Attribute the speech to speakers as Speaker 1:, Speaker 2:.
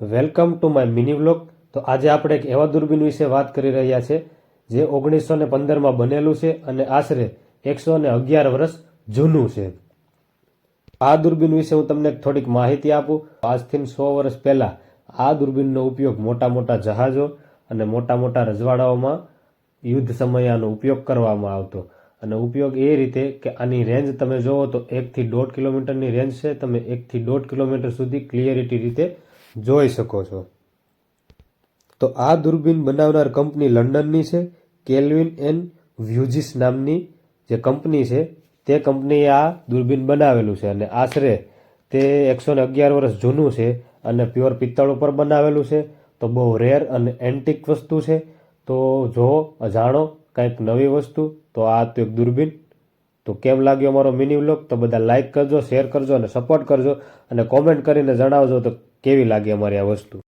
Speaker 1: Welcome to my mini vlog. તો આજે આપણે એક એવા દૂરબીન વિશે વાત કરી રહ્યા છે, જે ઓગણીસો ને પંદરમાં બનેલું છે અને આશરે એકસો ને અગિયાર વર્ષ જૂનું છે. આ દૂરબીન વિશે હું તમને થોડીક માહિતી આપું. આજથી સો વર્ષ પહેલાં આ દૂરબીનનો ઉપયોગ મોટા મોટા જહાજો અને મોટા મોટા રજવાડાઓમાં યુદ્ધ સમયે ઉપયોગ કરવામાં આવતો. અને ઉપયોગ એ રીતે કે આની રેન્જ તમે જોવો તો એકથી દોઢ કિલોમીટરની રેન્જ છે. તમે એકથી દોઢ કિલોમીટર સુધી ક્લિયરિટી રીતે જોઈ શકો છો. તો આ દૂરબીન બનાવનાર કંપની લંડનની છે. કેલ્વિન એન્ડ વ્યુજીસ નામની જે કંપની છે, તે કંપનીએ આ દૂરબીન બનાવેલું છે અને આશરે તે એકસો ને અગિયાર વર્ષ જૂનું છે અને પ્યોર પિત્તળ ઉપર બનાવેલું છે. તો બહુ રેર અને એન્ટિક વસ્તુ છે. તો જો જાણો કંઈક નવી વસ્તુ, તો આ તો એક દૂરબીન. તો કેમ લાગ્યો અમારો મિની વ્લોગ તો બધા લાઇક કરજો, શેર કરજો અને સપોર્ટ કરજો અને કોમેન્ટ કરીને જણાવજો તો કેવી લાગી અમારી આ વસ્તુ?